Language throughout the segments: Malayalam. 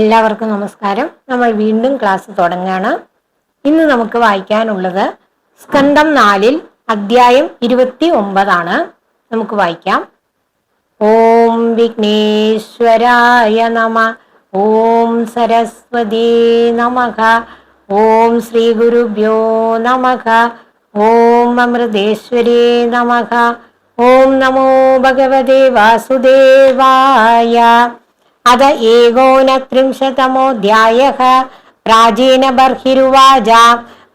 എല്ലാവർക്കും നമസ്കാരം. നമ്മൾ വീണ്ടും ക്ലാസ് തുടങ്ങുകയാണ് ഇന്ന് നമുക്ക് വായിക്കാനുള്ളത് സ്കന്ധം നാലിൽ അധ്യായം ഇരുപത്തി ഒമ്പതാണ് നമുക്ക് വായിക്കാം. ഓം വിഘ്നേശ്വരായ നമ. ഓം സരസ്വതി നമക ഓം ശ്രീ ഗുരുഭ്യോ നമക ഓം അമൃതേശ്വരി നമക ഓം നമോ ഭഗവതേ വാസുദേവായ. अत एकोनत्रिंशतमोऽध्यायः प्राचीनबर्हिरुवाच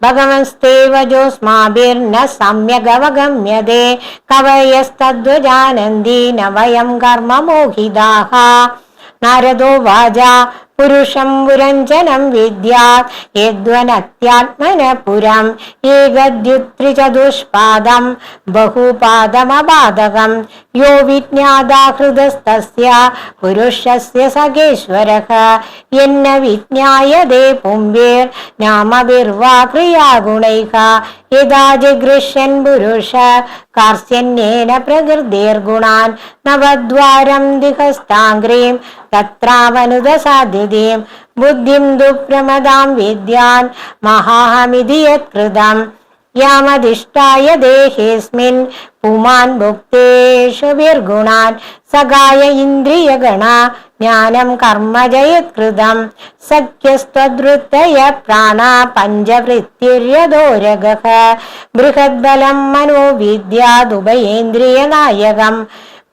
भगवंस्तेव जोऽस्माभिर्न सम्यगवगम्यते कवयस्तद्वजानन्दी न वयं कर्म मोहिताः नारदोवाच പുരുഷം പുരഞ്ജനം വിദ്യാത് യദ്വനത്യാത്മന പുരം ഏകദ്യുത്രിചതുഷ്പാദം ബഹുപാദമപാദകം. യോ പുരുഷസ്യ സഖേശ്വരഃ യന്ന വിജ്ഞായതേ പുംബേർ നാമഭിർവാ ക്രിയാഗുണൈക. യഥാ ജിഗൃഷ്യൻ പുരുഷ കാർസ്യന്യേന പ്രകൃതിർഗുണാൻ. നവദ്വാരം ദിഹസ്താംഗ്രീം തത്രാവനുദസാധ്യതീം ബുദ്ധിം ദുപ്രമദാം വിദ്യാൻ മഹാഹമിതി യത്കൃതം യാമധിഷ്ഠായ ദേഹേസ്മിൻ പുമാൻ ഭുക്തേഷു വിർഗുണാൻ സകായ ഇന്ദ്രിയഗണ ജ്ഞാനം കർമ്മജയത്കൃതം സഖ്യസ്ത്വദ്വൃത്തയ പ്രാണ പഞ്ചവൃത്തിര്യതോരഗഃ ബൃഹദ്ബലം മനോവിദ്യാദുഭയേന്ദ്രിയനായകം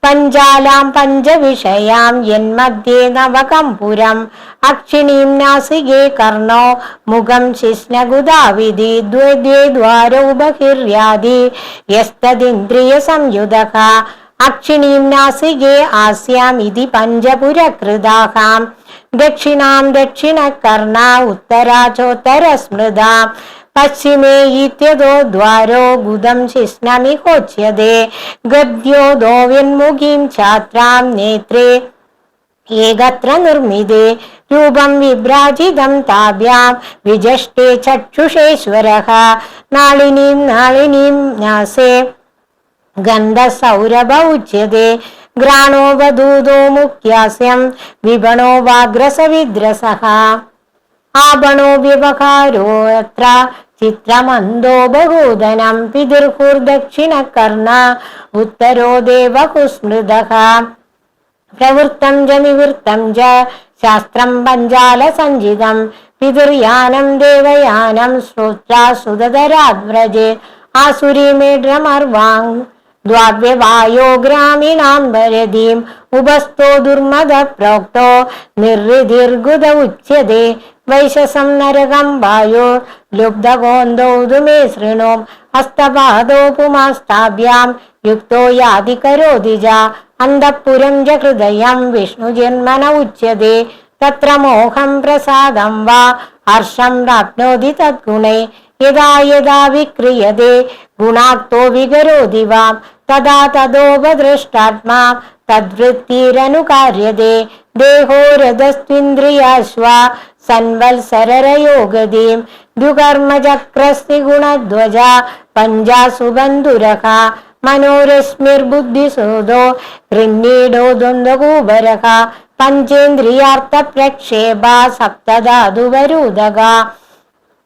പഞ്ചാലാം പഞ്ചവിഷയാം യന്മധ്യേ നവകംപുരം അക്ഷിണീം നാസികേ കർണോ. മുഖം ശിഷ്ണഗുദാവിധി ദ്വേ ദ്വാരോ ബഹിര്യാദി യസ്തദിന്ദ്രിയ സംയുതഃ അക്ഷിണീം നാസികേ ആസ്യാം ഇതി പഞ്ചപുരകൃതാഹാം. ദക്ഷിണാം ദക്ഷിണകർണ ഉത്തരാചോത്തരസ്മൃത. പശ്ചിമേ ഇത്യതോ ദ്വാരോ ഗുദം ശിഷ്ണമിഹോച്യത്തെ ഗദ്യോ ദോവ്യന്മുഖീം ഛാത്രാം നേത്രേ ഏകത്ര നിർമ്മിതേ രൂപം വിഭ്രാജിതം താഭ്യാം വിജഷ്ടേ ചക്ഷുഷേശ്വര നാളിനീം നാളിനീം നാസേ ഗന്ധസൗരഭ ഉച്യതേ ഘ്രാണോ വധൂതോ മുഖ്യാസ്യം വിപണോ വാഗ്രസവിദ്രസഃ ആപണോ വ്യവഹാരോ അത്ര ചിത്രമന്തോ ബഹൂദനം പിതൃഹുർദക്ഷിണകർണ ഉത്തരോ ദേവകുസ്മൃത പ്രവൃത്തം ച നിവൃത്തം ച ശാസ്ത്രം പഞ്ചാല സഞ്ചിതം പിതൃയാനം ദേവയാനം ശ്രോത്രാസുതരാദ്വ്രജേ ആസുരീമേഡ്രമർവാങ് ദ്വാവ്യവായോ ഗ്രാമീണാം വരതീം ഉപസ്ഥോ ദുർമദ പ്രോക്തോ നിർഹൃതിർഗുത ഉച്യത്തെ നരകം വായോ ലുബ്ധകോന്തൗതു മേ ശൃണു ഹസ്തപാദോ പുമാസ്താഭ്യാം യുക്തോ യാതി കരോതി ച അന്തഃപുരം ച ഹൃദയം വിഷ്ണുജന്മന ഉച്യത്തെ തത്ര മോഹം പ്രസാദം വാ ഹർഷം പ്രാപ്നോതി തദ്ഗുണൈ യഥാ യഥാ വിക്രിയത്തെ ഗുണാക്തോ വികരോതി വാം തഥാ തദോപദൃഷ്ടാത്മാ തദ്വൃത്തിരനുകാര്യത്തെ ദേഹോ രഥസ്ത്വിന്ദ്രിയാശ്വ സൻവത്സരരയോഗതീം ദുകർമ്മചക്രസ്തി ഗുണധ്വജ പഞ്ചാസുബന്ധുരഹ ബന്ധുരഃ ഋണ്ണീടോ ഗൃഹീഡോ ദ്വന്ദ്വകൂപരഃ പഞ്ചേന്ദ്രിയാർത്ഥ പ്രക്ഷേപ സപ്തധാതുവരൂദക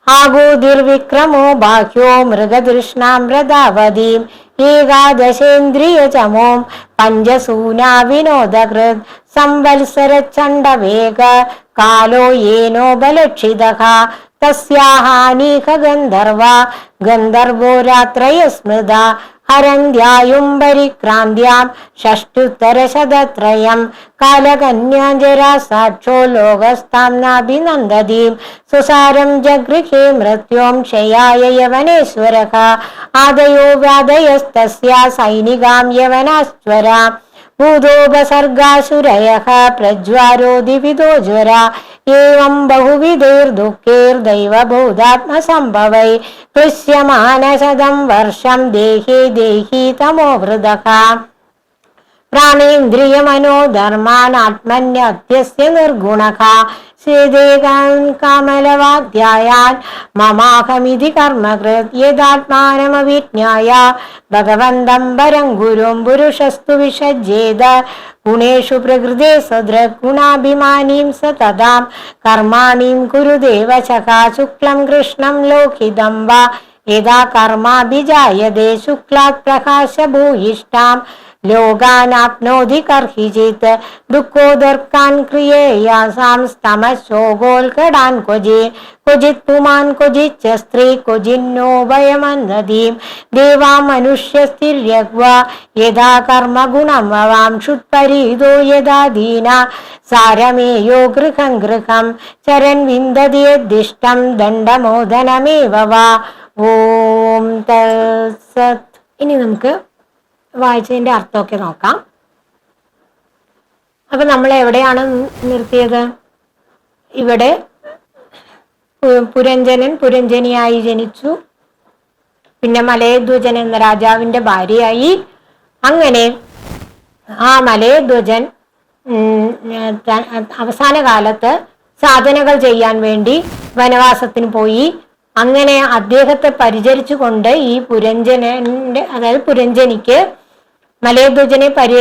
ആഗോതിർവിക്രമോ ബാഹ്യോ മൃഗതൃഷ്ണാമൃതാവതീം ഏകാദശേന്ദ്രിയചമോം പഞ്ചസൂനാ വിനോദകൃത് സംവത്സര ചണ്ഡവേഗ കാലോ യേനോപലക്ഷിതഃ തസ്യാഹാനീഹ ഗന്ധർവ ഗന്ധർവോ രാത്രയ സ്മൃത ഹരന്ധ്യായും പരിക്രാന്ത്യാം ഷഷ്ടുത്തരശതത്രയം കാലകന്യാജരാ സാക്ഷോ ലോകസ്ഥാം നാഭിനന്ദതീം സുസാരം ജഗൃഹേ മൃത്യോം ക്ഷയായ യവനേശ്വര ആദയോ വ്യാധയസ്തസ്യ സൈനികാം യവനാശ്വര ഭൂതോപസർഗാസുരയ പ്രജ്വാരോ ദിവിതോ ജ്വര ഏവം ബഹുവിധൈർദുഃഖൈർദൈവഭൂതാത്മസംഭവൈ ക്ലിശ്യമാനശതം വർഷം ദേഹി ദേഹി തമോവൃതഃ പ്രാണേന്ദ്രിയമനോധർമാനാത്മന്യത്യസ്യ നിർഗുണഃ കാമലവാദ്യായാൻ മമാഹമിതി കർമ്മകൃത് യഥാത്മാനമവിജ്ഞായ. ഭഗവന്തം പരം ഗുരും പുരുഷസ്തു വിഷജ്ജേത ഗുണേഷു പ്രകൃതേ സദൃഗുണാഭിമാനീം സ തഥാം കർമാണീം കുരുദേവ ചകാ ശുക്ലം കൃഷ്ണം ലോഹിതം വാ. യഥാ കർമാഭിജായതേ ശുക്ലാത് പ്രകാശഭൂയിഷ്ടാം ലോകാനാപ്നോതി കർഹിചിത് ദുഃഖോദർക്കാൻ ക്രിയേയാസാം സ്തമശോകോൽക്കടാൻ ക്വചി ക്വചിത് പുമാൻ ക്വചിച്ച സ്ത്രീ ക്വചിന്നോ ദേവാ മനുഷ്യസ്ഥിര്യഗ്വ യഥാ കർമ്മ ഗുണം വവാം ക്ഷുത്പരീതോ യഥാ ദീന. സാരമേയോ ഗൃഹം ഗൃഹം ചരൻ വിന്ദതിയദ്ദിഷ്ടം ദണ്ഡമോദനമേവ ഓം തത്സത് ഇനി നമുക്ക് വായിച്ചതിന്റെ അർത്ഥമൊക്കെ നോക്കാം. അപ്പൊ നമ്മൾ എവിടെയാണ് നിർത്തിയത്? ഇവിടെ പുരഞ്ജനൻ പുരഞ്ജനിയായി ജനിച്ചു. പിന്നെ മലയധ്വജൻ എന്ന രാജാവിന്റെ ഭാര്യയായി. അങ്ങനെ ആ മലയധ്വജൻ അവസാന കാലത്ത് സാധനകൾ ചെയ്യാൻ വേണ്ടി വനവാസത്തിന് പോയി. അങ്ങനെ അദ്ദേഹത്തെ പരിചരിച്ചുകൊണ്ട് ഈ പുരഞ്ജനന്റെ അതായത് പുരഞ്ജനിക്ക് മലയധ്വജനെ പരി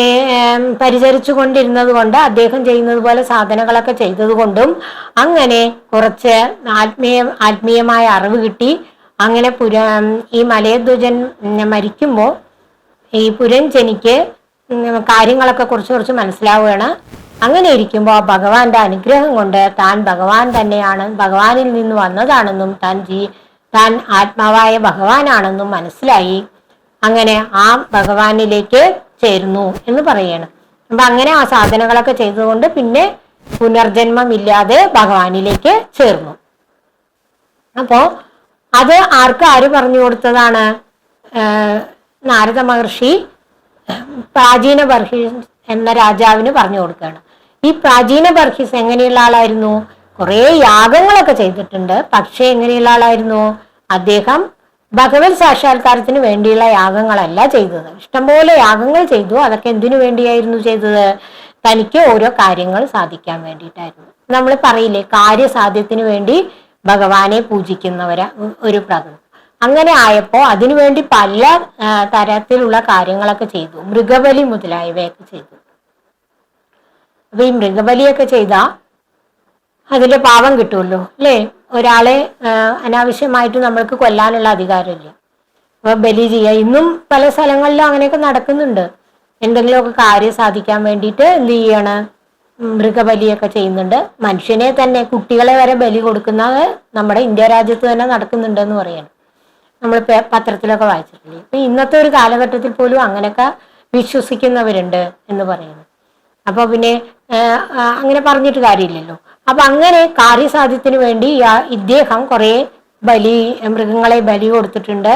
പരിചരിച്ചു കൊണ്ടിരുന്നത് കൊണ്ട് അദ്ദേഹം ചെയ്യുന്നത് പോലെ സാധനങ്ങളൊക്കെ ചെയ്തത് കൊണ്ടും അങ്ങനെ കുറച്ച് ആത്മീയ ആത്മീയമായ അറിവ് കിട്ടി. അങ്ങനെ പുര ഈ മലയധ്വജൻ മരിക്കുമ്പോൾ ഈ പുരഞ്ജനിക്ക് കാര്യങ്ങളൊക്കെ കുറച്ച് കുറച്ച് മനസ്സിലാവുകയാണ്. അങ്ങനെ ഇരിക്കുമ്പോൾ ഭഗവാന്റെ അനുഗ്രഹം കൊണ്ട് താൻ ഭഗവാൻ തന്നെയാണ് ഭഗവാനിൽ നിന്ന് വന്നതാണെന്നും താൻ ജീ താൻ ആത്മാവായ ഭഗവാനാണെന്നും മനസ്സിലായി. അങ്ങനെ ആ ഭഗവാനിലേക്ക് ചേരുന്നു എന്ന് പറയാണ്. അപ്പൊ അങ്ങനെ ആ സാധനങ്ങളൊക്കെ ചെയ്തുകൊണ്ട് പിന്നെ പുനർജന്മം ഇല്ലാതെ ഭഗവാനിലേക്ക് ചേർന്നു. അപ്പോ അത് ആർക്ക് ആര് പറഞ്ഞു കൊടുത്തതാണ്? നാരദ മഹർഷി പ്രാചീന ബർഹിസ് എന്ന രാജാവിന് പറഞ്ഞു കൊടുക്കുകയാണ്. ഈ പ്രാചീന ബർഹിസ് എങ്ങനെയുള്ള ആളായിരുന്നു? കുറെ യാഗങ്ങളൊക്കെ ചെയ്തിട്ടുണ്ട്. പക്ഷേ എങ്ങനെയുള്ള ആളായിരുന്നു? അദ്ദേഹം ഭഗവത് സാക്ഷാത്കാരത്തിന് വേണ്ടിയുള്ള യാഗങ്ങളല്ല ചെയ്തത്. ഇഷ്ടംപോലെ യാഗങ്ങൾ ചെയ്തു. അതൊക്കെ എന്തിനു വേണ്ടിയായിരുന്നു ചെയ്തത്? തനിക്ക് ഓരോ കാര്യങ്ങൾ സാധിക്കാൻ വേണ്ടിയിട്ടായിരുന്നു. നമ്മൾ പറയില്ലേ കാര്യസാധ്യത്തിന് വേണ്ടി ഭഗവാനെ പൂജിക്കുന്നവര ഒരു പ്രകൃതം. അങ്ങനെ ആയപ്പോ അതിനുവേണ്ടി പല തരത്തിലുള്ള കാര്യങ്ങളൊക്കെ ചെയ്തു. മൃഗബലി മുതലായവയൊക്കെ ചെയ്തു. അപ്പൊ ഈ മൃഗബലിയൊക്കെ ചെയ്താ അതിന്റെ പാവം കിട്ടുമല്ലോ അല്ലേ? ഒരാളെ അനാവശ്യമായിട്ട് നമ്മൾക്ക് കൊല്ലാനുള്ള അധികാരമില്ല. അപ്പൊ ബലി ചെയ്യുക ഇന്നും പല സ്ഥലങ്ങളിലും അങ്ങനെയൊക്കെ നടക്കുന്നുണ്ട്. എന്തെങ്കിലുമൊക്കെ കാര്യം സാധിക്കാൻ വേണ്ടിയിട്ട് എന്ത് ചെയ്യാണ്? മൃഗബലിയൊക്കെ ചെയ്യുന്നുണ്ട്. മനുഷ്യനെ തന്നെ കുട്ടികളെ വരെ ബലി കൊടുക്കുന്നത് നമ്മുടെ ഇന്ത്യ രാജ്യത്ത് തന്നെ നടക്കുന്നുണ്ട് എന്ന് പറയാണ്. നമ്മൾ പത്രത്തിലൊക്കെ വായിച്ചിട്ടില്ലേ? അപ്പൊ ഇന്നത്തെ ഒരു കാലഘട്ടത്തിൽ പോലും അങ്ങനെയൊക്കെ വിശ്വസിക്കുന്നവരുണ്ട് എന്ന് പറയുന്നു അപ്പൊ പിന്നെ അങ്ങനെ പറഞ്ഞിട്ട് കാര്യമില്ലല്ലോ. അപ്പൊ അങ്ങനെ കാര്യസാധ്യത്തിന് വേണ്ടി ഇദ്ദേഹം കുറെ ബലി മൃഗങ്ങളെ ബലി കൊടുത്തിട്ടുണ്ട്.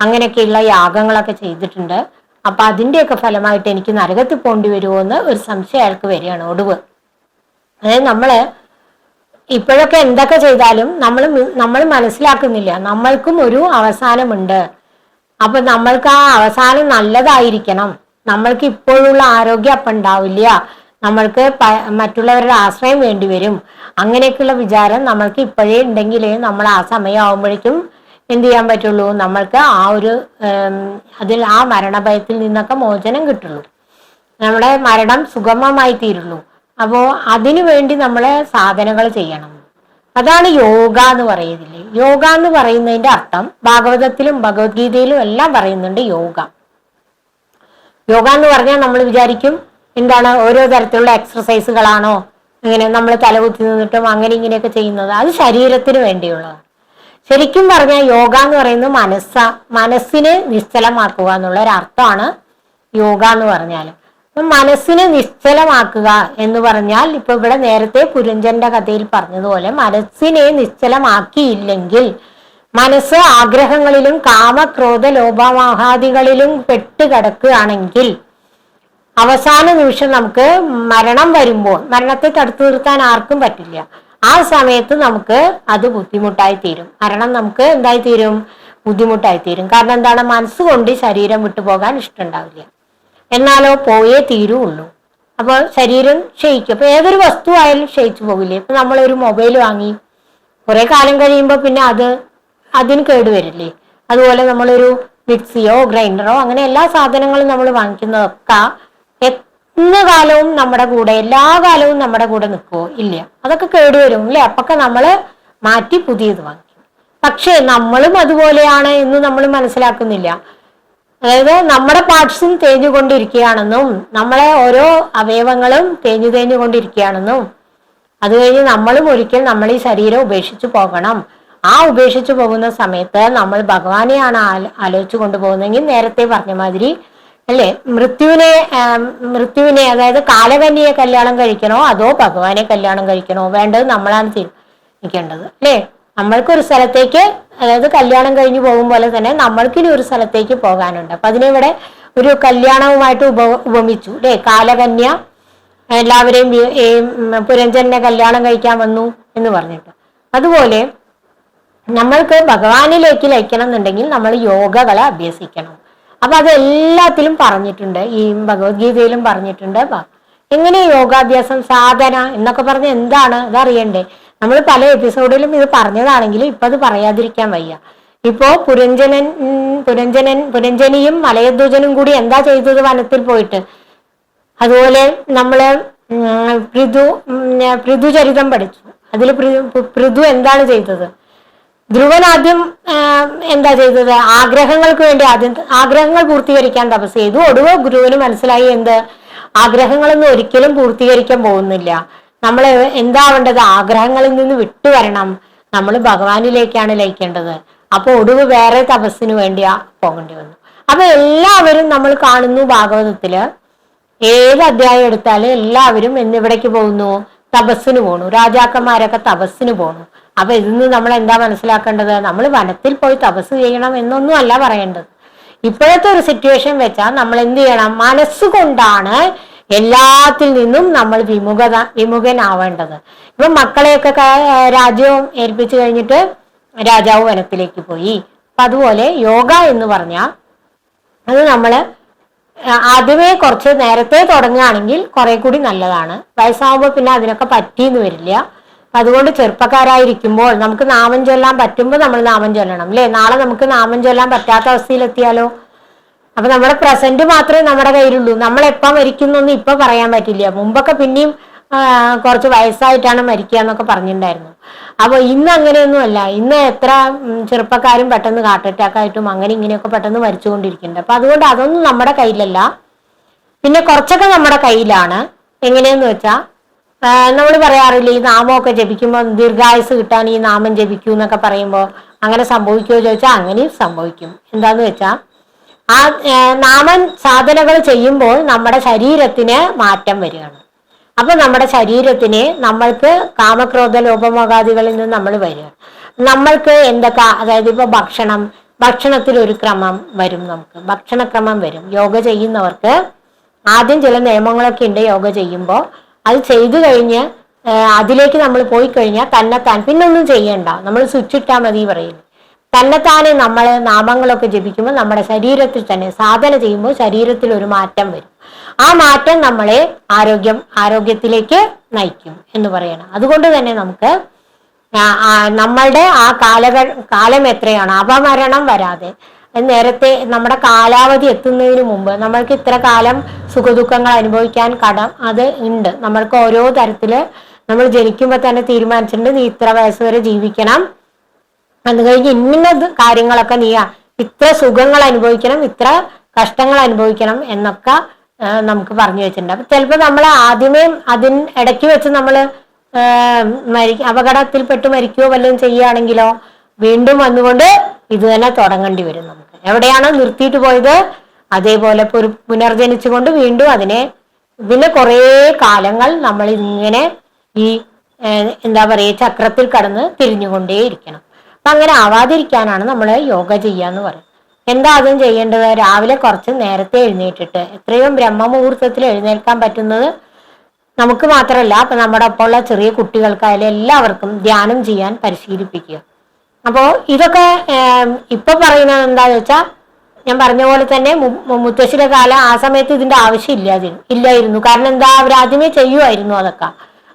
അങ്ങനെയൊക്കെയുള്ള യാഗങ്ങളൊക്കെ ചെയ്തിട്ടുണ്ട്. അപ്പൊ അതിന്റെയൊക്കെ ഫലമായിട്ട് എനിക്ക് നരകത്തിൽ പോണ്ടി വരുമോ എന്ന് ഒരു സംശയം അയാൾക്ക് വരികയാണ് ഒടുവ്. അതായത് നമ്മൾ ഇപ്പോഴൊക്കെ എന്തൊക്കെ ചെയ്താലും നമ്മൾ നമ്മൾ മനസ്സിലാക്കുന്നില്ല. നമ്മൾക്കും ഒരു അവസാനമുണ്ട്. അപ്പൊ നമ്മൾക്ക് ആ അവസാനം നല്ലതായിരിക്കണം. നമ്മൾക്ക് ഇപ്പോഴുള്ള ആരോഗ്യം അപ്പം ഉണ്ടാവില്ല. നമ്മൾക്ക് മറ്റുള്ളവരുടെ ആശ്രയം വേണ്ടി വരും. അങ്ങനെയൊക്കെയുള്ള വിചാരം നമ്മൾക്ക് ഇപ്പോഴേ ഉണ്ടെങ്കിലേ നമ്മൾ ആ സമയമാകുമ്പോഴേക്കും എന്ത് ചെയ്യാൻ പറ്റുള്ളൂ? നമ്മൾക്ക് ആ ഒരു അതിൽ ആ മരണഭയത്തിൽ നിന്നൊക്കെ മോചനം കിട്ടുള്ളൂ. നമ്മുടെ മരണം സുഗമമായി തീരുള്ളൂ. അപ്പോൾ അതിനു വേണ്ടി നമ്മൾ സാധനങ്ങൾ ചെയ്യണം. അതാണ് യോഗ എന്ന് പറയുന്നില്ലേ യോഗ എന്ന് പറയുന്നതിന്റെ അർത്ഥം ഭാഗവതത്തിലും ഭഗവത്ഗീതയിലും എല്ലാം പറയുന്നുണ്ട് യോഗ. യോഗ എന്ന് പറഞ്ഞാൽ നമ്മൾ വിചാരിക്കും എന്താണ് ഓരോ തരത്തിലുള്ള എക്സർസൈസുകളാണോ ഇങ്ങനെ നമ്മൾ തലകുത്തി നിന്നിട്ടും അങ്ങനെ ഇങ്ങനെയൊക്കെ ചെയ്യുന്നത്. അത് ശരീരത്തിന് വേണ്ടിയുള്ളതാണ്. ശരിക്കും പറഞ്ഞാൽ യോഗ എന്ന് പറയുന്നത് മനസ്സ മനസ്സിനെ നിശ്ചലമാക്കുക എന്നുള്ള ഒരു അർത്ഥമാണ് യോഗ എന്ന് പറഞ്ഞാൽ. മനസ്സിനെ നിശ്ചലമാക്കുക എന്ന് പറഞ്ഞാൽ ഇപ്പൊ ഇവിടെ നേരത്തെ പുരഞ്ജന്റെ കഥയിൽ പറഞ്ഞതുപോലെ മനസ്സിനെ നിശ്ചലമാക്കിയില്ലെങ്കിൽ മനസ്സ് ആഗ്രഹങ്ങളിലും കാമക്രോധ ലോപമാഹാദികളിലും പെട്ടുകിടക്കുകയാണെങ്കിൽ അവസാന നിമിഷം നമുക്ക് മരണം വരുമ്പോൾ മരണത്തെ തടുത്തു നിർത്താൻ ആർക്കും പറ്റില്ല. ആ സമയത്ത് നമുക്ക് അത് ബുദ്ധിമുട്ടായി തീരും. മരണം നമുക്ക് എന്തായി തീരും ബുദ്ധിമുട്ടായി തീരും. കാരണം എന്താണ്? മനസ്സുകൊണ്ട് ശരീരം വിട്ടുപോകാൻ ഇഷ്ടമുണ്ടാവില്ല. എന്നാലോ പോയേ തീരുള്ളൂ അപ്പോൾ ശരീരം ക്ഷയിക്കും. അപ്പൊ ഏതൊരു വസ്തു ആയാലും ക്ഷയിച്ചു പോകില്ലേ? ഇപ്പൊ നമ്മളൊരു മൊബൈൽ വാങ്ങി കുറെ കാലം കഴിയുമ്പോൾ പിന്നെ അത് അതിന് കേടുവരില്ലേ അതുപോലെ നമ്മളൊരു മിക്സിയോ ഗ്രൈൻഡറോ അങ്ങനെ എല്ലാ സാധനങ്ങളും നമ്മൾ വാങ്ങിക്കുന്നതൊക്കെ എന്ന കാലവും നമ്മുടെ കൂടെ എല്ലാ കാലവും നമ്മുടെ കൂടെ നിൽക്കുമോ ഇല്ല. അതൊക്കെ കേടുവരും അല്ലെ? അപ്പൊക്കെ നമ്മൾ മാറ്റി പുതിയത് വാങ്ങിക്കും പക്ഷേ നമ്മളും അതുപോലെയാണ് എന്ന് നമ്മൾ മനസ്സിലാക്കുന്നില്ല. അതായത് നമ്മുടെ പാർട്സും തേഞ്ഞുകൊണ്ടിരിക്കുകയാണെന്നും നമ്മളെ ഓരോ അവയവങ്ങളും തേഞ്ഞു തേഞ്ഞുകൊണ്ടിരിക്കുകയാണെന്നും അത് കഴിഞ്ഞ് നമ്മളും ഒരിക്കൽ നമ്മൾ ഈ ശരീരം ഉപേക്ഷിച്ചു പോകണം. ആ ഉപേക്ഷിച്ചു പോകുന്ന സമയത്ത് നമ്മൾ ഭഗവാനെയാണ് ആല- ആലോചിച്ചു കൊണ്ടുപോകുന്നതെങ്കിൽ നേരത്തെ പറഞ്ഞ മാതിരി അല്ലേ? മൃത്യുവിനെ മൃത്യുവിനെ അതായത് കാലകന്യെ കല്യാണം കഴിക്കണോ അതോ ഭഗവാനെ കല്യാണം കഴിക്കണോ? വേണ്ടത് നമ്മളാണ് തീരുമാനിക്കേണ്ടത്. അല്ലേ? നമ്മൾക്കൊരു സ്ഥലത്തേക്ക് അതായത് കല്യാണം കഴിഞ്ഞു പോകും പോലെ തന്നെ നമ്മൾക്കിനി ഒരു സ്ഥലത്തേക്ക് പോകാനുണ്ട്. അപ്പൊ അതിനിവിടെ ഒരു കല്യാണവുമായിട്ട് ഉപ ഉപമിച്ചു. അല്ലേ? കാലകന്യ എല്ലാവരെയും പുരഞ്ജനെ കല്യാണം കഴിക്കാൻ വന്നു എന്ന് പറഞ്ഞിട്ട്. അതുപോലെ നമ്മൾക്ക് ഭഗവാനിലേക്ക് ലയിക്കണം എന്നുണ്ടെങ്കിൽ നമ്മൾ യോഗകളെ അഭ്യസിക്കണം. അപ്പൊ അത് എല്ലാത്തിലും പറഞ്ഞിട്ടുണ്ട് ഈ ഭഗവത്ഗീതയിലും പറഞ്ഞിട്ടുണ്ട്. എങ്ങനെ യോഗാഭ്യാസം സാധന എന്നൊക്കെ പറഞ്ഞ എന്താണ് ഇതറിയണ്ടേ? നമ്മൾ പല എപ്പിസോഡിലും ഇത് പറഞ്ഞതാണെങ്കിലും ഇപ്പൊ അത് പറയാതിരിക്കാൻ വയ്യ. ഇപ്പോ പുരഞ്ജനൻ പുരഞ്ജനൻ പുരഞ്ജനിയും മലയദ്വജനും കൂടി എന്താ ചെയ്തത് വനത്തിൽ പോയിട്ട്? അതുപോലെ നമ്മൾ പൃഥു ചരിതം പൃഥുചരിതം പഠിച്ചു. അതിൽ പൃഥു എന്താണ് ചെയ്തത്? ധ്രുവൻ ആദ്യം എന്താ ചെയ്തത്? ആഗ്രഹങ്ങൾക്ക് വേണ്ടി ആദ്യം ആഗ്രഹങ്ങൾ പൂർത്തീകരിക്കാൻ തപസ് ചെയ്തു. ഒടുവ് ഗുരുവിന് മനസ്സിലായി എന്ത്? ആഗ്രഹങ്ങളൊന്നും ഒരിക്കലും പൂർത്തീകരിക്കാൻ പോകുന്നില്ല. നമ്മൾ എന്താവേണ്ടത് ആഗ്രഹങ്ങളിൽ നിന്ന് വിട്ടുവരണം നമ്മൾ ഭഗവാനിലേക്കാണ് ലയിക്കേണ്ടത്. അപ്പൊ ഒടുവ് വേറെ തപസ്സിന് വേണ്ടിയാ പോകേണ്ടി വന്നു. അപ്പൊ എല്ലാവരും നമ്മൾ കാണുന്നു ഭാഗവതത്തിൽ ഏത് അധ്യായം എടുത്താലും എല്ലാവരും എന്നിവിടേക്ക് പോകുന്നു. തപസ്സിന് പോണു. രാജാക്കന്മാരൊക്കെ തപസ്സിന് പോണു. അപ്പൊ ഇതിൽ നിന്ന് നമ്മൾ എന്താ മനസ്സിലാക്കേണ്ടത്? നമ്മൾ വനത്തിൽ പോയി തപസ് ചെയ്യണം എന്നൊന്നും അല്ല പറയേണ്ടത്. ഇപ്പോഴത്തെ ഒരു സിറ്റുവേഷൻ വെച്ചാൽ നമ്മൾ എന്ത് ചെയ്യണം? മനസ്സുകൊണ്ടാണ് എല്ലാത്തിൽ നിന്നും നമ്മൾ വിമുഖത വിമുഖനാവേണ്ടത്. ഇപ്പൊ മക്കളെയൊക്കെ രാജ്യവും ഏൽപ്പിച്ചു കഴിഞ്ഞിട്ട് രാജാവ് വനത്തിലേക്ക് പോയി. അപ്പൊ അതുപോലെ യോഗ എന്ന് പറഞ്ഞാൽ അത് നമ്മൾ ആദ്യമേ കുറച്ച് നേരത്തെ തുടങ്ങുകയാണെങ്കിൽ കുറെ കൂടി നല്ലതാണ്. വയസ്സാകുമ്പോൾ പിന്നെ അതിനൊക്കെ പറ്റിയെന്ന് വരില്ല. അതുകൊണ്ട് ചെറുപ്പക്കാരായിരിക്കുമ്പോൾ നമുക്ക് നാമം ചൊല്ലാൻ പറ്റുമ്പോൾ നമ്മൾ നാമം ചൊല്ലണം അല്ലേ? നാളെ നമുക്ക് നാമം ചൊല്ലാൻ പറ്റാത്ത അവസ്ഥയിലെത്തിയാലോ? അപ്പൊ നമ്മുടെ പ്രസന്റ് മാത്രമേ നമ്മുടെ കയ്യിലുള്ളൂ. നമ്മൾ എപ്പം മരിക്കുന്നൊന്നും ഇപ്പൊ പറയാൻ പറ്റില്ല. മുമ്പൊക്കെ പിന്നെയും കുറച്ച് വയസ്സായിട്ടാണ് മരിക്കുക എന്നൊക്കെ പറഞ്ഞിട്ടുണ്ടായിരുന്നു. അപ്പൊ ഇന്ന് അങ്ങനെയൊന്നുമല്ല ഇന്ന് എത്ര ചെറുപ്പക്കാരും പെട്ടെന്ന് ഹാർട്ട് അറ്റാക്ക് ആയിട്ടും അങ്ങനെ ഇങ്ങനെയൊക്കെ പെട്ടെന്ന് മരിച്ചുകൊണ്ടിരിക്കുന്നുണ്ട്. അപ്പൊ അതുകൊണ്ട് അതൊന്നും നമ്മുടെ കയ്യിലല്ല. പിന്നെ കുറച്ചൊക്കെ നമ്മുടെ കയ്യിലാണ്. എങ്ങനെയെന്ന് വെച്ചാൽ നമ്മൾ പറയാറില്ലേ ഈ നാമമൊക്കെ ജപിക്കുമ്പോൾ ദീർഘായുസ് കിട്ടാൻ ഈ നാമം ജപിക്കൂ എന്നൊക്കെ പറയുമ്പോൾ അങ്ങനെ സംഭവിക്കുമോ ചോദിച്ചാൽ അങ്ങനെയും സംഭവിക്കും. എന്താന്ന് വെച്ചാൽ ആ നാമം സാധനകൾ ചെയ്യുമ്പോൾ നമ്മുടെ ശരീരത്തിന് മാറ്റം വരികയാണ്. അപ്പൊ നമ്മുടെ ശരീരത്തിന് നമ്മൾക്ക് കാമക്രോധ ലോപമോകാദികളിൽ നിന്ന് നമ്മൾ വരിക. നമ്മൾക്ക് എന്തൊക്കെ അതായത് ഇപ്പൊ ഭക്ഷണം ഭക്ഷണത്തിൽ ഒരു ക്രമം വരും നമുക്ക്. ഭക്ഷണക്രമം വരും. യോഗ ചെയ്യുന്നവർക്ക് ആദ്യം ചില നിയമങ്ങളൊക്കെ ഉണ്ട് യോഗ ചെയ്യുമ്പോൾ അത് ചെയ്തു കഴിഞ്ഞ് അതിലേക്ക് നമ്മൾ പോയി കഴിഞ്ഞാൽ തന്നെത്താൻ. പിന്നൊന്നും ചെയ്യണ്ട. നമ്മൾ സ്വിച്ച് ഇട്ടാൽ മതി പറയും. തന്നെത്താനെ നമ്മൾ നാമങ്ങളൊക്കെ ജപിക്കുമ്പോൾ നമ്മുടെ ശരീരത്തിൽ തന്നെ സാധന ചെയ്യുമ്പോൾ ശരീരത്തിൽ ഒരു മാറ്റം വരും. ആ മാറ്റം നമ്മളെ ആരോഗ്യം ആരോഗ്യത്തിലേക്ക് നയിക്കും എന്ന് പറയണം. അതുകൊണ്ട് തന്നെ നമുക്ക് നമ്മളുടെ ആ കാലഘ കാലം എത്രയാണ്? അപമരണം വരാതെ നേരത്തെ നമ്മുടെ കാലാവധി എത്തുന്നതിന് മുമ്പ് നമ്മൾക്ക് ഇത്ര കാലം സുഖദുഃഖങ്ങൾ അനുഭവിക്കാൻ കടം അത് ഉണ്ട്. നമ്മൾക്ക് ഓരോ തരത്തിൽ നമ്മൾ ജനിക്കുമ്പോൾ തന്നെ തീരുമാനിച്ചിട്ടുണ്ട് നീ ഇത്ര വയസ്സ് വരെ ജീവിക്കണം. അത് കഴിഞ്ഞ് ഇന്ന കാര്യങ്ങളൊക്കെ നീ ഇത്ര സുഖങ്ങൾ അനുഭവിക്കണം ഇത്ര കഷ്ടങ്ങൾ അനുഭവിക്കണം എന്നൊക്കെ നമുക്ക് പറഞ്ഞു വെച്ചിട്ടുണ്ട്. അപ്പൊ ചിലപ്പോൾ നമ്മൾ ആദ്യമേ അതിന് ഇടയ്ക്ക് വെച്ച് നമ്മൾ മരി അപകടത്തിൽപ്പെട്ട് മരിക്കുകയോ വല്ലതും ചെയ്യുകയാണെങ്കിലോ വീണ്ടും വന്നുകൊണ്ട് ഇത് തന്നെ തുടങ്ങേണ്ടി വരും നമുക്ക്. എവിടെയാണോ നിർത്തിയിട്ട് പോയത് അതേപോലെ പുനർജനിച്ചുകൊണ്ട് വീണ്ടും അതിനെ പിന്നെ കുറേ കാലങ്ങൾ നമ്മൾ ഇങ്ങനെ ഈ എന്താ പറയുക ചക്രത്തിൽ കടന്ന് തിരിഞ്ഞുകൊണ്ടേയിരിക്കണം. അപ്പം അങ്ങനെ ആവാതിരിക്കാനാണ് നമ്മൾ യോഗ ചെയ്യാന്ന് പറയുന്നത് എന്താ ആദ്യം ചെയ്യേണ്ടത്? രാവിലെ കുറച്ച് നേരത്തെ എഴുന്നേറ്റിട്ട്. എത്രയും ബ്രഹ്മമുഹൂർത്തത്തിൽ എഴുന്നേൽക്കാൻ പറ്റുന്നത് നമുക്ക് മാത്രമല്ല അപ്പൊ നമ്മുടെ ഒപ്പമുള്ള ചെറിയ കുട്ടികൾക്കായാലും എല്ലാവർക്കും ധ്യാനം ചെയ്യാൻ പരിശീലിപ്പിക്കുക. അപ്പോൾ ഇതൊക്കെ ഇപ്പൊ പറയുന്നത് എന്താന്ന് വെച്ചാ ഞാൻ പറഞ്ഞ പോലെ തന്നെ മുത്തശ്ശിയുടെ കാലം ആ സമയത്ത് ഇതിന്റെ ആവശ്യം ഇല്ലാതി ഇല്ലായിരുന്നു. കാരണം എന്താ അവർ ആദ്യമേ ചെയ്യുമായിരുന്നു അതൊക്കെ.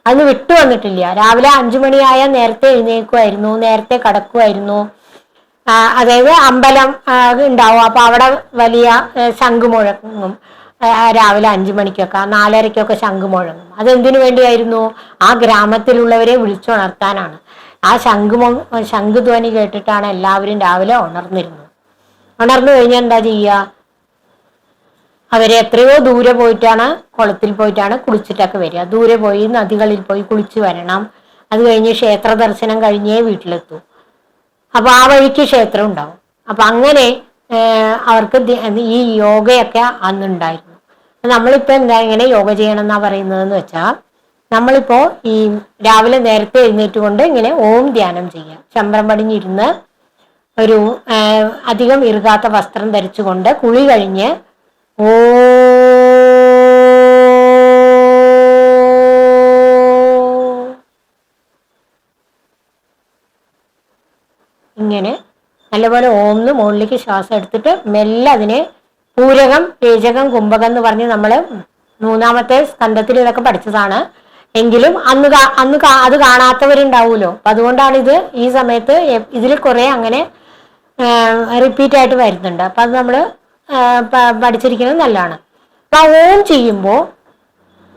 അന്ന് വിട്ടു വന്നിട്ടില്ല. രാവിലെ അഞ്ചു മണിയായ നേരത്തെ എഴുന്നേക്കുമായിരുന്നു നേരത്തെ കടക്കുമായിരുന്നു അതായത് അമ്പലം ഉണ്ടാവും. അപ്പൊ അവിടെ വലിയ ശംഖ് മുഴങ്ങും. രാവിലെ അഞ്ചു മണിക്കൊക്കെ നാലരയ്ക്കൊക്കെ ശംഖ് മുഴങ്ങും. അതെന്തിനു വേണ്ടിയായിരുന്നു? ആ ഗ്രാമത്തിലുള്ളവരെ വിളിച്ചുണർത്താനാണ്. ആ ശംഖുമോ ശംഖുധ്വനി കേട്ടിട്ടാണ് എല്ലാവരും രാവിലെ ഉണർന്നിരുന്നത്. ഉണർന്നു കഴിഞ്ഞാൽ എന്താ ചെയ്യുക അവരെ എത്രയോ ദൂരെ പോയിട്ടാണ് കുളത്തിൽ പോയിട്ടാണ് കുളിച്ചിട്ടൊക്കെ വരിക. ദൂരെ പോയി നദികളിൽ പോയി കുളിച്ചു വരണം. അത് കഴിഞ്ഞ് ക്ഷേത്ര ദർശനം കഴിഞ്ഞേ വീട്ടിലെത്തൂ. അപ്പൊ ആ വഴിക്ക് ക്ഷേത്രം ഉണ്ടാവും. അപ്പൊ അങ്ങനെ അവർക്ക് ഈ യോഗയൊക്കെ അന്നുണ്ടായിരുന്നു. നമ്മളിപ്പോ എന്താ ഇങ്ങനെ യോഗ ചെയ്യണം എന്നാ പറയുന്നതെന്ന് വെച്ചാൽ നമ്മളിപ്പോ ഈ രാവിലെ നേരത്തെ എഴുന്നേറ്റ് കൊണ്ട് ഇങ്ങനെ ഓം ധ്യാനം ചെയ്യാം. ചമ്പ്രം പടിഞ്ഞിരുന്ന് ഒരു അധികം ഇറുകാത്ത വസ്ത്രം ധരിച്ചുകൊണ്ട് കുളി കഴിഞ്ഞ് ഓ ഇങ്ങനെ നല്ലപോലെ ഓംന്ന് മുകളിലേക്ക് ശ്വാസം എടുത്തിട്ട് മെല്ലെ അതിനെ പൂരകം പേചകം കുംഭകം എന്ന് പറഞ്ഞ് നമ്മൾ മൂന്നാമത്തെ സ്കന്ധത്തിൽ ഇതൊക്കെ പഠിച്ചതാണ്. എങ്കിലും അന്ന് അന്ന് അത് കാണാത്തവരുണ്ടാവുമല്ലോ അപ്പൊ അതുകൊണ്ടാണ് ഇത് ഈ സമയത്ത് ഇതിൽ കുറെ അങ്ങനെ റിപ്പീറ്റ് ആയിട്ട് വരുന്നുണ്ട്. അപ്പൊ അത് നമ്മൾ പഠിച്ചിരിക്കുന്നത് നല്ലതാണ്. അപ്പൊ ഓം ചെയ്യുമ്പോൾ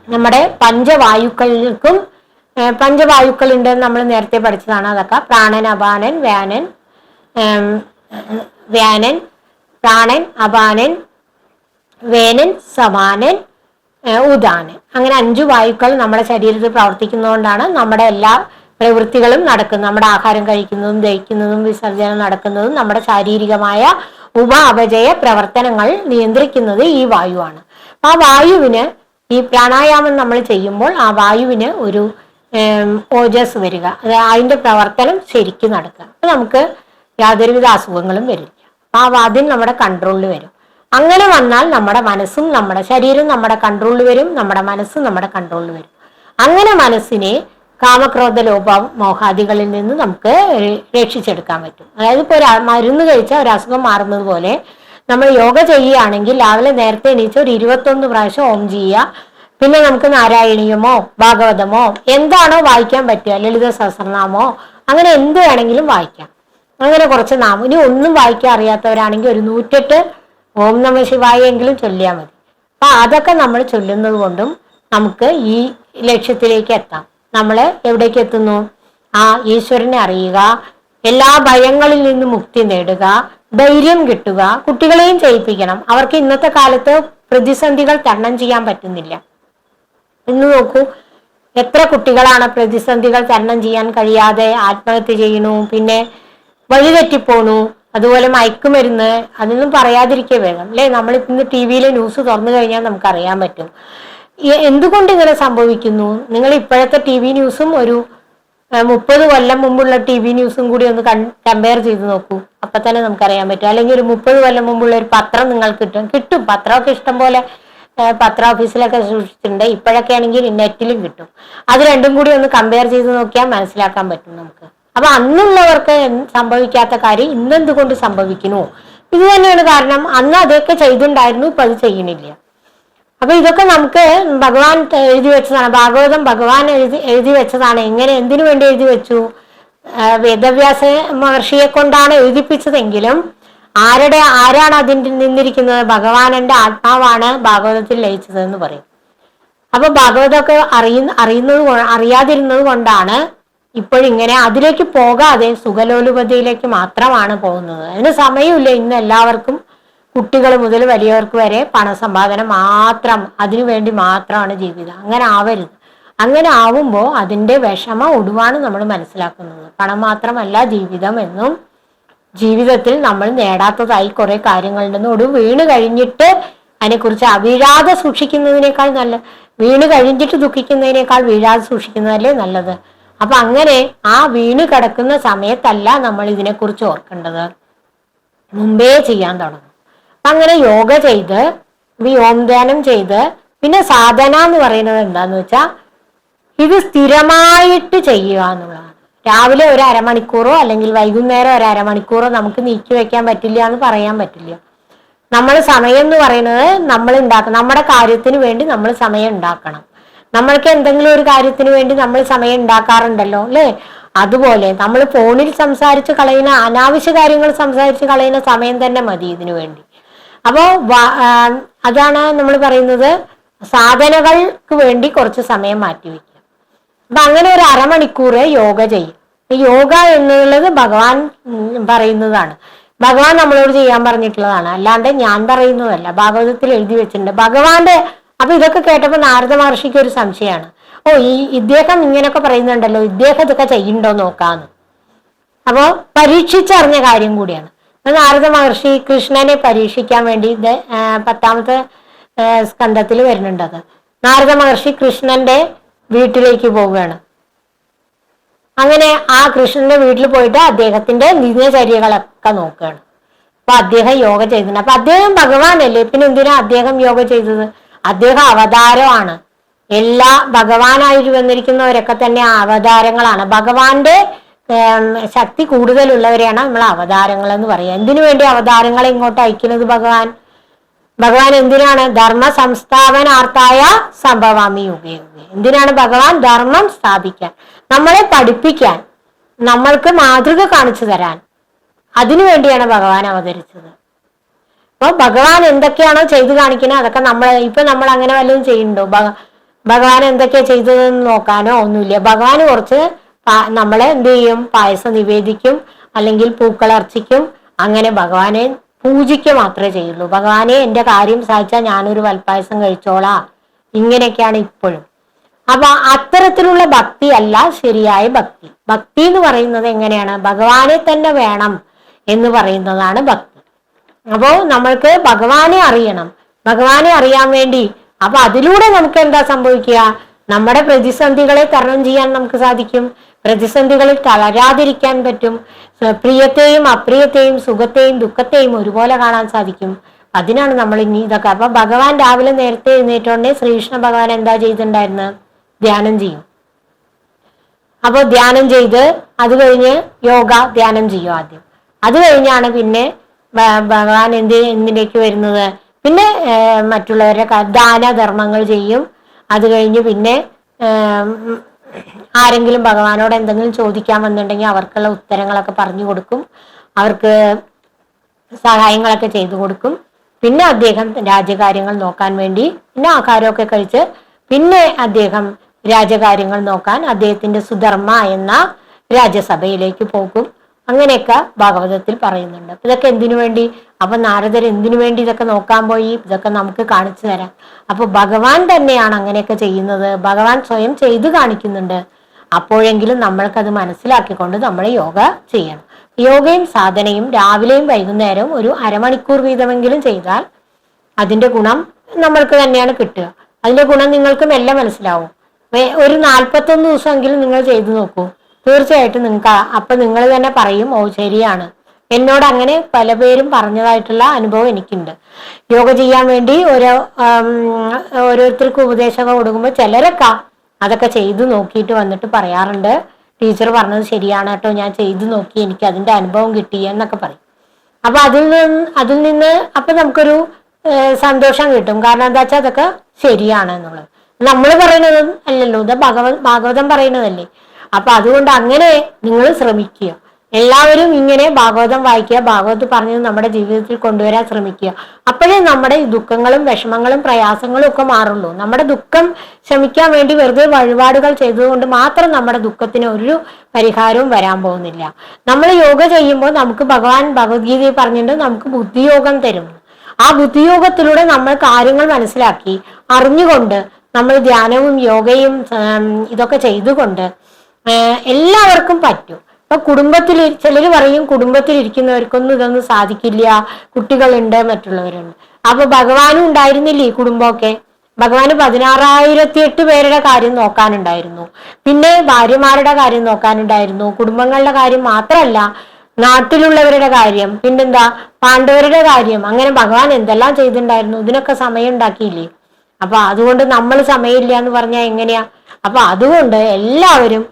നമ്മുടെ പഞ്ചവായുക്കൾക്കും പഞ്ചവായുക്കൾ ഉണ്ട് നമ്മൾ നേരത്തെ പഠിച്ചതാണ് അതൊക്കെ. പ്രാണൻ അപാനൻ വ്യാനൻ വ്യാനൻ പ്രാണൻ അപാനൻ വേനൻ സമാനൻ ഉദാനൻ അങ്ങനെ അഞ്ചു വായുക്കൾ നമ്മുടെ ശരീരത്തിൽ പ്രവർത്തിക്കുന്നതുകൊണ്ടാണ് നമ്മുടെ എല്ലാ പ്രവൃത്തികളും നടക്കുന്നത്. നമ്മുടെ ആഹാരം കഴിക്കുന്നതും ദഹിക്കുന്നതും വിസർജനം നടക്കുന്നതും നമ്മുടെ ശാരീരികമായ ഉപ അപജയ പ്രവർത്തനങ്ങൾ നിയന്ത്രിക്കുന്നത് ഈ വായുവാണ്. ആ വായുവിന് ഈ പ്രാണായാമം നമ്മൾ ചെയ്യുമ്പോൾ ആ വായുവിന് ഒരു ഓജസ് വരിക. അത് അതിന്റെ പ്രവർത്തനം ശരിക്കും നടക്കുക. നമുക്ക് യാതൊരുവിധ അസുഖങ്ങളും വരില്ല. ആ വാദ്യം നമ്മുടെ കൺട്രോളിൽ വരും. അങ്ങനെ വന്നാൽ നമ്മുടെ മനസ്സും നമ്മുടെ ശരീരവും നമ്മുടെ കൺട്രോളിൽ വരും നമ്മുടെ മനസ്സും നമ്മുടെ കൺട്രോളിൽ വരും. അങ്ങനെ മനസ്സിനെ കാമക്രോധ ലോപ മോഹാദികളിൽ നിന്ന് നമുക്ക് രക്ഷിച്ചെടുക്കാൻ പറ്റും. അതായത് ഇപ്പോൾ ഒരു മരുന്ന് കഴിച്ചാൽ ഒരു അസുഖം മാറുന്നത് പോലെ നമ്മൾ യോഗ ചെയ്യുകയാണെങ്കിൽ രാവിലെ നേരത്തെ എണീച്ച് ഒരു ഇരുപത്തൊന്ന് പ്രാവശ്യം ഓം ചെയ്യുക. പിന്നെ നമുക്ക് നാരായണീയമോ ഭാഗവതമോ എന്താണോ വായിക്കാൻ പറ്റുക. ലളിത സഹസ്രനാമോ അങ്ങനെ എന്ത് വേണമെങ്കിലും വായിക്കാം. അങ്ങനെ കുറച്ച് നാമം. ഇനി ഒന്നും വായിക്കാൻ അറിയാത്തവരാണെങ്കിൽ ഒരു നൂറ്റെട്ട് ഓം നമ ശിവായ എങ്കിലും ചൊല്ലിയാൽ മതി. അപ്പൊ അതൊക്കെ നമ്മൾ ചൊല്ലുന്നത് കൊണ്ടും നമുക്ക് ഈ ലക്ഷ്യത്തിലേക്ക് എത്താം. നമ്മൾ എവിടേക്ക് എത്തുന്നു? ആ ഈശ്വരനെ അറിയുക എല്ലാ ഭയങ്ങളിൽ നിന്ന് മുക്തി നേടുക ധൈര്യം കിട്ടുക കുട്ടികളെയും ചെയ്യിപ്പിക്കണം. അവർക്ക് ഇന്നത്തെ കാലത്ത് പ്രതിസന്ധികൾ തരണം ചെയ്യാൻ പറ്റുന്നില്ല. ഇന്ന് നോക്കൂ എത്ര കുട്ടികളാണ് പ്രതിസന്ധികൾ തരണം ചെയ്യാൻ കഴിയാതെ ആത്മഹത്യ ചെയ്യണു പിന്നെ വഴിതെറ്റിപ്പോണു അതുപോലെ മയക്കുമരുന്ന് അതൊന്നും പറയാതിരിക്കേ വേണം. അല്ലേ? നമ്മൾ ഇന്ന് ടി വിയിലെ ന്യൂസ് തുറന്നു കഴിഞ്ഞാൽ നമുക്ക് അറിയാൻ പറ്റും എന്തുകൊണ്ട് ഇങ്ങനെ സംഭവിക്കുന്നു? നിങ്ങൾ ഇപ്പോഴത്തെ ടി വി ന്യൂസും ഒരു മുപ്പത് കൊല്ലം മുമ്പുള്ള ടി വി ന്യൂസും കൂടി ഒന്ന് കമ്പയർ ചെയ്ത് നോക്കൂ. അപ്പൊ തന്നെ നമുക്കറിയാൻ പറ്റും. അല്ലെങ്കിൽ ഒരു മുപ്പത് കൊല്ലം മുമ്പുള്ള ഒരു പത്രം നിങ്ങൾക്ക് കിട്ടും. കിട്ടും. പത്രമൊക്കെ ഇഷ്ടം പോലെ പത്ര ഓഫീസിലൊക്കെ സൂക്ഷിച്ചിട്ടുണ്ട്. ഇപ്പോഴൊക്കെ ആണെങ്കിൽ നെറ്റിലും കിട്ടും. അത് രണ്ടും കൂടി ഒന്ന് കമ്പയർ ചെയ്ത് നോക്കിയാൽ മനസ്സിലാക്കാൻ പറ്റും നമുക്ക്. അപ്പൊ അന്നുള്ളവർക്ക് സംഭവിക്കാത്ത കാര്യം ഇന്നെന്തുകൊണ്ട് സംഭവിക്കുന്നു? ഇത് തന്നെയാണ് കാരണം. അന്ന് അതൊക്കെ ചെയ്തിട്ടുണ്ടായിരുന്നു ഇപ്പൊ അത് ചെയ്യണില്ല അപ്പൊ ഇതൊക്കെ നമുക്ക് ഭഗവാൻ എഴുതി വെച്ചതാണ്. ഭാഗവതം ഭഗവാൻ എഴുതി എഴുതി വെച്ചതാണ്. എങ്ങനെ എന്തിനു വേണ്ടി എഴുതി വെച്ചു? വേദവ്യാസ മഹർഷിയെ കൊണ്ടാണ് എഴുതിപ്പിച്ചതെങ്കിലും ആരുടെ ആരാണ് അതിന്റെ നിന്നിരിക്കുന്നത്? ഭഗവാനന്റെ ആത്മാവാണ് ഭാഗവതത്തിൽ ലയിച്ചതെന്ന് പറയും. അപ്പൊ ഭാഗവതമൊക്കെ അറിയുന്ന അറിയുന്നത് അറിയാതിരുന്നത് കൊണ്ടാണ് ഇപ്പോഴിങ്ങനെ അതിലേക്ക് പോകാതെ സുഖലോലുപതയിലേക്ക് മാത്രമാണ് പോകുന്നത്. അതിന് സമയമില്ല. ഇന്ന് എല്ലാവർക്കും കുട്ടികൾ മുതൽ വലിയവർക്ക് വരെ പണസമ്പാദനം മാത്രം അതിനു വേണ്ടി മാത്രമാണ് ജീവിതം. അങ്ങനെ ആവരുത്. അങ്ങനെ ആവുമ്പോൾ അതിന്റെ വിഷമ ഒടുവാണ് നമ്മൾ മനസ്സിലാക്കുന്നത്. പണം മാത്രമല്ല ജീവിതം എന്നും ജീവിതത്തിൽ നമ്മൾ നേടാത്തതായി കുറെ കാര്യങ്ങളുണ്ടെന്ന് ഒടുവ് വീണ് കഴിഞ്ഞിട്ട് അതിനെക്കുറിച്ച് അവിഴാതെ സൂക്ഷിക്കുന്നതിനേക്കാൾ നല്ല വീണ് കഴിഞ്ഞിട്ട് ദുഃഖിക്കുന്നതിനേക്കാൾ വീഴാതെ സൂക്ഷിക്കുന്നതല്ലേ നല്ലത്? അപ്പൊ അങ്ങനെ ആ വീണ് കിടക്കുന്ന സമയത്തല്ല നമ്മൾ ഇതിനെക്കുറിച്ച് ഓർക്കേണ്ടത്. മുമ്പേ ചെയ്യാൻ തുടങ്ങും. അപ്പൊ അങ്ങനെ യോഗ ചെയ്ത് വ്യോമധ്യാനം ചെയ്ത് പിന്നെ സാധന എന്ന് പറയുന്നത് എന്താന്ന് വെച്ചാ ഇത് സ്ഥിരമായിട്ട് ചെയ്യുക എന്നുള്ളതാണ്. രാവിലെ ഒരു അരമണിക്കൂറോ അല്ലെങ്കിൽ വൈകുന്നേരം ഒരു അരമണിക്കൂറോ നമുക്ക് നീക്കി വെക്കാൻ പറ്റില്ല എന്ന് പറയാൻ പറ്റില്ല. നമ്മൾ സമയം എന്ന് പറയുന്നത് നമ്മൾ ഉണ്ടാക്കണം നമ്മുടെ കാര്യത്തിന് വേണ്ടി നമ്മൾ സമയം ഉണ്ടാക്കണം. നമ്മൾക്ക് എന്തെങ്കിലും ഒരു കാര്യത്തിന് വേണ്ടി നമ്മൾ സമയം ഉണ്ടാക്കാറുണ്ടല്ലോ അല്ലേ? അതുപോലെ നമ്മൾ ഫോണിൽ സംസാരിച്ച് കളയുന്ന അനാവശ്യ കാര്യങ്ങൾ സംസാരിച്ച് കളയുന്ന സമയം തന്നെ മതി ഇതിനു വേണ്ടി. അപ്പോൾ അതാണ് നമ്മൾ പറയുന്നത് സാധനകൾക്ക് വേണ്ടി കുറച്ച് സമയം മാറ്റിവെക്കുക അപ്പൊ അങ്ങനെ ഒരു അരമണിക്കൂർ യോഗ ചെയ്യും. യോഗ എന്നുള്ളത് ഭഗവാൻ പറയുന്നതാണ്. ഭഗവാൻ നമ്മളോട് ചെയ്യാൻ പറഞ്ഞിട്ടുള്ളതാണ്. അല്ലാണ്ട് ഞാൻ പറയുന്നതല്ല. ഭാഗവതത്തിൽ എഴുതി വെച്ചിട്ടുണ്ട്. ഭഗവാന്റെ അപ്പൊ ഇതൊക്കെ കേട്ടപ്പോൾ നാരദ മഹർഷിക്ക് ഒരു സംശയമാണ്. ഓ ഈ ഇദ്ദേഹം ഇങ്ങനെയൊക്കെ പറയുന്നുണ്ടല്ലോ ഇദ്ദേഹം ഇതൊക്കെ ചെയ്യണ്ടോ നോക്കാന്ന്. അപ്പോ പരീക്ഷിച്ചറിഞ്ഞ കാര്യം കൂടിയാണ്. അപ്പൊ നാരദ മഹർഷി കൃഷ്ണനെ പരീക്ഷിക്കാൻ വേണ്ടി പത്താമത്തെ സ്കന്ധത്തിൽ വരുന്നുണ്ട് അത്. നാരദ മഹർഷി കൃഷ്ണന്റെ വീട്ടിലേക്ക് പോവുകയാണ്. അങ്ങനെ ആ കൃഷ്ണന്റെ വീട്ടിൽ പോയിട്ട് അദ്ദേഹത്തിന്റെ ദിനചര്യകളൊക്കെ നോക്കുകയാണ്. അപ്പൊ അദ്ദേഹം യോഗ ചെയ്തിട്ടുണ്ട്. അപ്പൊ അദ്ദേഹം ഭഗവാനല്ലേ? പിന്നെ എന്തിനാ അദ്ദേഹം യോഗ ചെയ്തത്? അദ്ദേഹം അവതാരമാണ്. എല്ലാ ഭഗവാനായിട്ട് വന്നിരിക്കുന്നവരൊക്കെ തന്നെ അവതാരങ്ങളാണ്. ഭഗവാന്റെ ശക്തി കൂടുതലുള്ളവരെയാണ് നമ്മൾ അവതാരങ്ങൾ എന്ന് പറയുക. എന്തിനു വേണ്ടി അവതാരങ്ങളെ ഇങ്ങോട്ട് അയക്കുന്നത് ഭഗവാൻ? ഭഗവാൻ എന്തിനാണ്? ധർമ്മ സംസ്ഥാപനാർത്ഥായ സംഭവാമി യുഗേ യുഗേ എന്തിനാണ് ഭഗവാൻ ധർമ്മം സ്ഥാപിക്കാൻ? നമ്മളെ പഠിപ്പിക്കാൻ നമ്മൾക്ക് മാതൃക കാണിച്ചു തരാൻ. അതിനു വേണ്ടിയാണ് ഭഗവാൻ അവതരിച്ചത്. അപ്പൊ ഭഗവാൻ എന്തൊക്കെയാണോ ചെയ്തു കാണിക്കുന്നത് അതൊക്കെ നമ്മൾ ഇപ്പൊ നമ്മൾ അങ്ങനെ വല്ലതും ചെയ്യുന്നുണ്ടോ? ഭഗ- ഭഗവാൻ എന്തൊക്കെയാ ചെയ്തതെന്ന് നോക്കാനോ ഒന്നുമില്ല. ഭഗവാൻ കുറച്ച് നമ്മളെ എന്ത് ചെയ്യും? പായസം നിവേദിക്കും അല്ലെങ്കിൽ പൂക്കൾ അർച്ചിക്കും. അങ്ങനെ ഭഗവാനെ പൂജിക്കുക മാത്രമേ ചെയ്യുള്ളൂ. ഭഗവാനെ എന്റെ കാര്യം സാധിച്ചാൽ ഞാനൊരു വൽപ്പായസം കഴിച്ചോളാം. ഇങ്ങനെയൊക്കെയാണ് ഇപ്പോഴും. അപ്പൊ അത്തരത്തിലുള്ള ഭക്തി അല്ല ശരിയായ ഭക്തി. ഭക്തി എന്ന് പറയുന്നത് എങ്ങനെയാണ്? ഭഗവാനെ തന്നെ വേണം എന്ന് പറയുന്നതാണ് ഭക്തി. അപ്പോ നമ്മൾക്ക് ഭഗവാനെ അറിയണം. ഭഗവാനെ അറിയാൻ വേണ്ടി. അപ്പൊ അതിലൂടെ നമുക്ക് എന്താ സംഭവിക്കുക? നമ്മുടെ പ്രതിസന്ധികളെ തരണം ചെയ്യാൻ നമുക്ക് സാധിക്കും. പ്രതിസന്ധികളിൽ തളരാതിരിക്കാൻ പറ്റും. പ്രിയത്തെയും അപ്രിയത്തെയും സുഖത്തെയും ദുഃഖത്തെയും ഒരുപോലെ കാണാൻ സാധിക്കും. അതിനാണ് നമ്മൾ ഇനി ഇതൊക്കെ. അപ്പൊ ഭഗവാൻ രാവിലെ നേരത്തെ എഴുന്നേറ്റോണ്ടേ ശ്രീകൃഷ്ണ ഭഗവാൻ എന്താ ചെയ്തിട്ടുണ്ടായിരുന്നത് ധ്യാനം ചെയ്യും. അപ്പോൾ ധ്യാനം ചെയ്ത് അത് കഴിഞ്ഞ് യോഗ ധ്യാനം ചെയ്യും ആദ്യം. അത് കഴിഞ്ഞാണ് പിന്നെ ഭഗവാൻ എന്ത് എന്തിലേക്ക് വരുന്നത്? പിന്നെ മറ്റുള്ളവരെ ദാനധർമ്മങ്ങൾ ചെയ്യും. അത് കഴിഞ്ഞ് പിന്നെ ആരെങ്കിലും ഭഗവാനോട് എന്തെങ്കിലും ചോദിക്കാൻ വന്നിട്ടുണ്ടെങ്കിൽ അവർക്കുള്ള ഉത്തരങ്ങളൊക്കെ പറഞ്ഞു കൊടുക്കും. അവർക്ക് സഹായങ്ങളൊക്കെ ചെയ്തു കൊടുക്കും. പിന്നെ അദ്ദേഹം രാജ്യകാര്യങ്ങൾ നോക്കാൻ വേണ്ടി പിന്നെ ആഹാരമൊക്കെ കഴിച്ച് പിന്നെ അദ്ദേഹം രാജകാര്യങ്ങൾ നോക്കാൻ അദ്ദേഹത്തിന്റെ സുധർമ്മ എന്ന രാജ്യസഭയിലേക്ക് പോകും. അങ്ങനെയൊക്കെ ഭാഗവതത്തിൽ പറയുന്നുണ്ട്. അപ്പൊ ഇതൊക്കെ എന്തിനു വേണ്ടി? അപ്പൊ നാരദർ എന്തിനു വേണ്ടി ഇതൊക്കെ നോക്കാൻ പോയി? ഇതൊക്കെ നമുക്ക് കാണിച്ചു തരാം. അപ്പൊ ഭഗവാൻ തന്നെയാണ് അങ്ങനെയൊക്കെ ചെയ്യുന്നത്. ഭഗവാൻ സ്വയം ചെയ്തു കാണിക്കുന്നുണ്ട്. അപ്പോഴെങ്കിലും നമ്മൾക്കത് മനസ്സിലാക്കിക്കൊണ്ട് നമ്മൾ യോഗ ചെയ്യണം. യോഗയും സാധനയും രാവിലെയും വൈകുന്നേരവും ഒരു അരമണിക്കൂർ വീതമെങ്കിലും ചെയ്താൽ അതിന്റെ ഗുണം നമ്മൾക്ക് തന്നെയാണ് കിട്ടുക. അതിന്റെ ഗുണം നിങ്ങൾക്കും എല്ലാം മനസ്സിലാവും. ഒരു നാൽപ്പത്തൊന്ന് ദിവസമെങ്കിലും നിങ്ങൾ ചെയ്തു നോക്കൂ. തീർച്ചയായിട്ടും നിങ്ങൾക്ക് അപ്പൊ നിങ്ങൾ തന്നെ പറയും ഓ ശരിയാണ്. എന്നോട് അങ്ങനെ പല പേരും പറഞ്ഞതായിട്ടുള്ള അനുഭവം എനിക്കുണ്ട്. യോഗ ചെയ്യാൻ വേണ്ടി ഓരോ ഓരോരുത്തർക്കും ഉപദേശമൊക്കെ കൊടുക്കുമ്പോൾ ചിലരൊക്കെ അതൊക്കെ ചെയ്തു നോക്കിയിട്ട് വന്നിട്ട് പറയാറുണ്ട്. ടീച്ചർ പറഞ്ഞത് ശരിയാണ് കേട്ടോ ഞാൻ ചെയ്തു നോക്കി എനിക്ക് അതിന്റെ അനുഭവം കിട്ടി എന്നൊക്കെ പറയും. അപ്പൊ അതിൽ നിന്ന് അതിൽ നിന്ന് അപ്പൊ നമുക്കൊരു സന്തോഷം കിട്ടും. കാരണം എന്താ വെച്ചാൽ അതൊക്കെ ശരിയാണ് എന്നുള്ളത്. നമ്മൾ പറയുന്നത് അല്ലല്ലോ ഇത് ഭഗവത് ഭാഗവതം പറയുന്നതല്ലേ. അപ്പൊ അതുകൊണ്ട് അങ്ങനെ നിങ്ങൾ ശ്രമിക്കുക. എല്ലാവരും ഇങ്ങനെ ഭാഗവതം വായിക്കുക ഭാഗവത് പറഞ്ഞത് നമ്മുടെ ജീവിതത്തിൽ കൊണ്ടുവരാൻ ശ്രമിക്കുക. അപ്പോഴേ നമ്മുടെ ദുഃഖങ്ങളും വിഷമങ്ങളും പ്രയാസങ്ങളും ഒക്കെ മാറുള്ളൂ. നമ്മുടെ ദുഃഖം ശമിക്കാൻ വേണ്ടി വെറുതെ വഴിപാടുകൾ ചെയ്തതുകൊണ്ട് മാത്രം നമ്മുടെ ദുഃഖത്തിന് ഒരു പരിഹാരവും വരാൻ പോകുന്നില്ല. നമ്മൾ യോഗ ചെയ്യുമ്പോൾ നമുക്ക് ഭഗവാൻ ഭഗവത്ഗീതയിൽ പറഞ്ഞിട്ടുണ്ട് നമുക്ക് ബുദ്ധിയോഗം തരും. ആ ബുദ്ധിയോഗത്തിലൂടെ നമ്മൾ കാര്യങ്ങൾ മനസ്സിലാക്കി അറിഞ്ഞുകൊണ്ട് നമ്മൾ ധ്യാനവും യോഗയും ഇതൊക്കെ ചെയ്തുകൊണ്ട് എല്ലാവർക്കും പറ്റും. ഇപ്പൊ കുടുംബത്തിൽ ചിലർ പറയും കുടുംബത്തിൽ ഇരിക്കുന്നവർക്കൊന്നും ഇതൊന്നും സാധിക്കില്ല കുട്ടികളുണ്ട് മറ്റുള്ളവരുണ്ട്. അപ്പൊ ഭഗവാനും ഉണ്ടായിരുന്നില്ലേ ഈ കുടുംബമൊക്കെ? ഭഗവാന് പതിനാറായിരത്തി എട്ട് പേരുടെ കാര്യം നോക്കാനുണ്ടായിരുന്നു. പിന്നെ ഭാര്യമാരുടെ കാര്യം നോക്കാനുണ്ടായിരുന്നു. കുടുംബങ്ങളുടെ കാര്യം മാത്രമല്ല നാട്ടിലുള്ളവരുടെ കാര്യം പിന്നെന്താ പാണ്ഡവരുടെ കാര്യം അങ്ങനെ ഭഗവാൻ എന്തെല്ലാം ചെയ്തിട്ടുണ്ടായിരുന്നു ഇതിനൊക്കെ സമയം ഉണ്ടാക്കിയില്ലേ? അപ്പൊ അതുകൊണ്ട് നമ്മൾ സമയമില്ല എന്ന് പറഞ്ഞാൽ എങ്ങനെയാ? അപ്പൊ അതുകൊണ്ട് എല്ലാവരും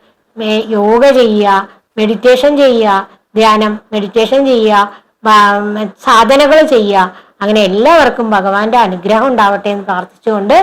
യോഗ ചെയ്യുക മെഡിറ്റേഷൻ ചെയ്യുക ധ്യാനം മെഡിറ്റേഷൻ ചെയ്യുക സാധനകൾ ചെയ്യുക. അങ്ങനെ എല്ലാവർക്കും ഭഗവാന്റെ അനുഗ്രഹം ഉണ്ടാവട്ടെ എന്ന് പ്രാർത്ഥിച്ചുകൊണ്ട്